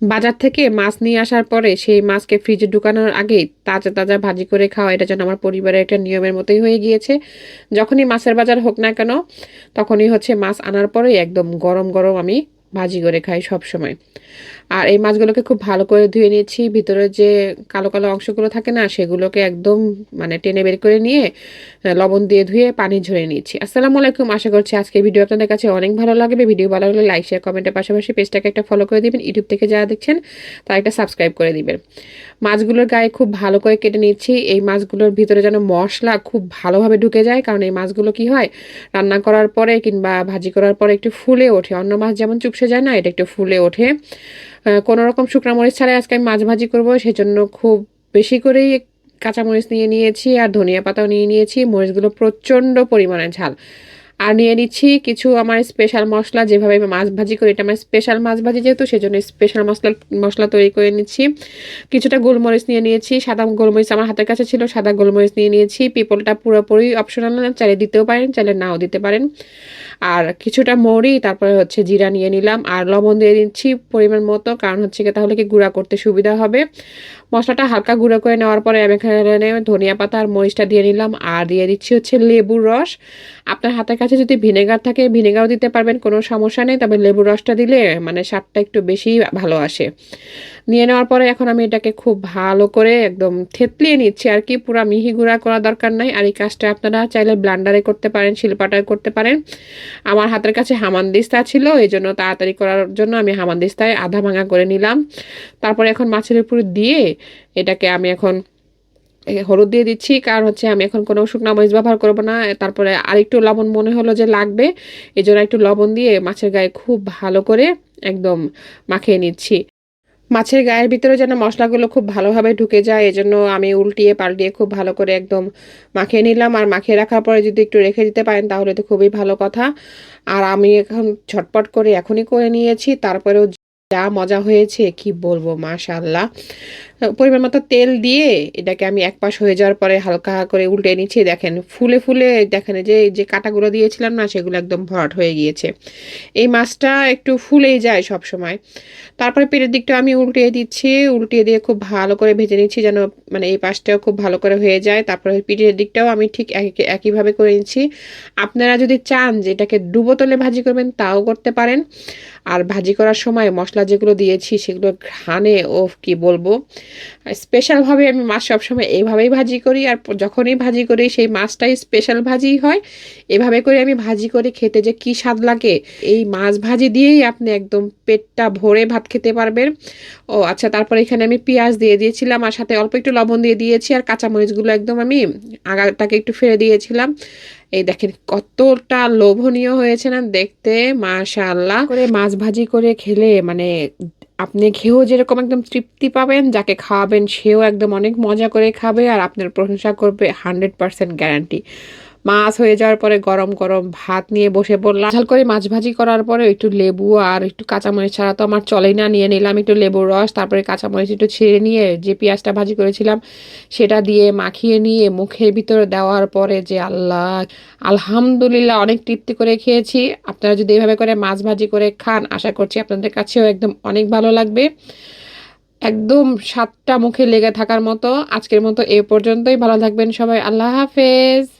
বাজার থেকে মাছ নিয়ে আসার পরে সেই মাছকে ফ্রিজে ঢুকানোর আগেই তাজা তাজা ভাজি করে খাওয়া এটা যেন আমার পরিবারের একটা নিয়মের মতোই হয়ে গিয়েছে। যখনই মাছের বাজার হোক না কেন, তখনই হচ্ছে মাছ আনার পরেই একদম গরম গরম আমি ভাজি করে খাই সব সময় আর এই মাছগুলোকে খুব ভালো করে ধুয়ে নিয়েছি। ভিতরে যে কালো কালো অংশগুলো থাকে না, সেগুলোকে একদম মানে টেনে বের করে নিয়ে লবণ দিয়ে ধুয়ে পানি ঝরে নিয়েছি। আসসালামু আলাইকুম। আশা করছি আজকে ভিডিও আপনাদের কাছে অনেক ভালো লাগবে। ভিডিও ভালো লাগলে লাইক, শেয়ার কমেন্টের পাশাপাশি পেজটাকে একটা ফলো করে দিবেন। ইউটিউব থেকে যারা দেখছেন, তারা একটা সাবস্ক্রাইব করে দিবেন। মাছগুলোর গায়ে খুব ভালো করে কেটে নিচ্ছি এই মাছগুলোর ভিতরে যেন মশলা খুব ভালোভাবে ঢুকে যায়, কারণ এই মাছগুলো কি হয়, রান্না করার পরে কিংবা ভাজি করার পরে একটু ফুলে ওঠে। অন্য মাছ যেমন চুপসে যায় না, এটা একটু ফুলে ওঠে। কোনো রকম শুকনা মরিচ ছাড়াই আজকে আমি মাছ ভাজি করব, সেজন্য খুব বেশি করেই কাঁচামরিচ নিয়ে নিয়েছি আর ধনিয়া পাতাও নিয়ে নিয়েছি। মরিচগুলো প্রচণ্ড পরিমাণে ঝাল। আর নিয়ে নিচ্ছি কিছু আমার স্পেশাল মশলা, যেভাবে আমি মাছ ভাজি করি, এটা আমার স্পেশাল মাছ ভাজি যেহেতু, সেজন্য স্পেশাল মশলা মশলা তৈরি করে নিচ্ছি। কিছুটা গোলমরিচ নিয়ে নিয়েছি, সাদা গোলমরিচ আমার হাতের কাছে ছিল, সাদা গোলমরিচ নিয়ে নিয়েছি, পিপলটা পুরোপুরি অপশনাল না, চাইলে দিতেও পারেন, চাইলে নাও দিতে পারেন। আর কিছুটা মৌরি, তারপরে হচ্ছে জিরা নিয়ে নিলাম, আর লবণ দিয়ে দিচ্ছি পরিমাণ মতো, কারণ হচ্ছে কি তাহলে কি গুঁড়া করতে সুবিধা হবে। মশলাটা হালকা গুঁড়ো করে নেওয়ার পরে আমি এখানে ধনিয়া পাতা আর মরিচটা দিয়ে নিলাম। আর দিয়ে দিচ্ছি হচ্ছে লেবুর রস। আপনার হাতের কাছে যদি ভিনেগার থাকে, ভিনেগারও দিতে পারবেন, কোনো সমস্যা নেই। তবে লেবুর রসটা দিলে মানে স্বাদটা একটু বেশি ভালো আসে। নিয়ে নেওয়ার পরে এখন আমি এটাকে খুব ভালো করে একদম থেতলিয়ে নিচ্ছি। আর কি, পুরো মিহি গুঁড়া করা দরকার নাই। আর এই কাজটা আপনারা চাইলে ব্লান্ডারে করতে পারেন, শিলপাটায় করতে পারেন। আমার হাতের কাছে হামানদিস্তা ছিল, এই জন্য তাড়াতাড়ি করার জন্য আমি হামানদিস্তায় আধা ভাঙা করে নিলাম। তারপরে এখন মাছের উপর দিয়ে এটাকে আমি এখন হলুদ দিয়ে দিচ্ছি। কারণ হচ্ছে আমি এখন কোনো শুকনা মরিচ ব্যবহার করব না। তারপরে আরেকটু লবণ মনে হলো যে লাগবে, এই জন্য একটু লবণ দিয়ে মাছের গায়ে খুব ভালো করে একদম মাখিয়ে নিচ্ছি। মাছের গায়ের ভিতরে যেন মশলাগুলো খুব ভালোভাবে ঢুকে যায়, এজন্য আমি উল্টিয়ে পাল্টিয়ে খুব ভালো করে একদম মাখিয়ে নিলাম। আর মাখিয়ে রাখার পরে যদি একটু রেখে দিতে পারেন, তাহলে তো খুবই ভালো কথা। আর আমি এখন ঝটপট করে এখনই করে নিয়েছি, তারপরেও যা মজা হয়েছে, কি বলব মাশাল্লাহ পরিমাণ মতো তেল দিয়ে এটাকে আমি এক পাশ হয়ে যাওয়ার পরে হালকা করে উল্টে নিচ্ছি। দেখেন, ফুলে ফুলে দেখেন যে যে কাটাগুলো দিয়েছিলাম না, সেগুলো একদম ভরাট হয়ে গিয়েছে। এই মাছটা একটু ফুলেই যায় সব সময় তারপরে পেটের দিকটা আমি উল্টিয়ে দিচ্ছি। উল্টিয়ে দিয়ে খুব ভালো করে ভেজে নিচ্ছি যেন মানে এই পাশটাও খুব ভালো করে হয়ে যায়। তারপরে পিঠের দিকটাও আমি ঠিক একই একইভাবে করে নিচ্ছি। আপনারা যদি চান যে এটাকে ডুবো তলে ভাজি করবেন, তাও করতে পারেন। আর ভাজি করার সময় মশলা যেগুলো দিয়েছি সেগুলো ঘ্রাণে ও কি বলব। স্পেশালভাবে আমি মাছ সবসময় এইভাবেই ভাজি করি, আর যখনই ভাজি করি সেই মাছটাই স্পেশাল ভাজিই হয়। এভাবে করে আমি ভাজি করে খেতে যে কি স্বাদ লাগে, এই মাছ ভাজি দিয়েই আপনি একদম পেটটা ভরে ভাত খেতে পারবেন। ও আচ্ছা তারপরে এখানে আমি পেঁয়াজ দিয়ে দিয়েছিলাম, আর সাথে অল্প একটু লবণ দিয়ে দিয়েছি, আর কাঁচামরিচগুলো একদম আমি আগাটাকে একটু ফেলে দিয়েছিলাম। এই দেখেন কতটা লোভনীয় হয়েছে না দেখতে, মাশাআল্লাহ। করে মাছ ভাজি করে খেলে মানে আপনি খেয়েও যেরকম একদম তৃপ্তি পাবেন, যাকে খাওয়াবেন সেও একদম অনেক মজা করে খাবে আর আপনার প্রশংসা করবে হান্ড্রেড পারসেন্ট গ্যারান্টি মাছ হয়ে যাওয়ার পরে গরম গরম ভাত নিয়ে বসে পড়লাম। ঝাল করে মাছ ভাজি করার পরে একটু লেবু আর একটু কাঁচামরিচ ছাড়া তো আমার চলেই না, নিয়ে নিলাম একটু লেবুর রস, তারপরে কাঁচামরিচ একটু ছিঁড়ে নিয়ে যে পেঁয়াজটা ভাজি করেছিলাম সেটা দিয়ে মাখিয়ে নিয়ে মুখের ভিতরে দেওয়ার পরে যে আল্লাহ, আলহামদুলিল্লাহ অনেক তৃপ্তি করে খেয়েছি। আপনারা যদি এভাবে করে মাছ ভাজি করে খান, আশা করছি আপনাদের কাছেও একদম অনেক ভালো লাগবে। একদম সাতটা মুখে লেগে থাকার মতো। আজকের মতো এ পর্যন্তই। ভালো থাকবেন সবাই। আল্লাহ হাফেজ।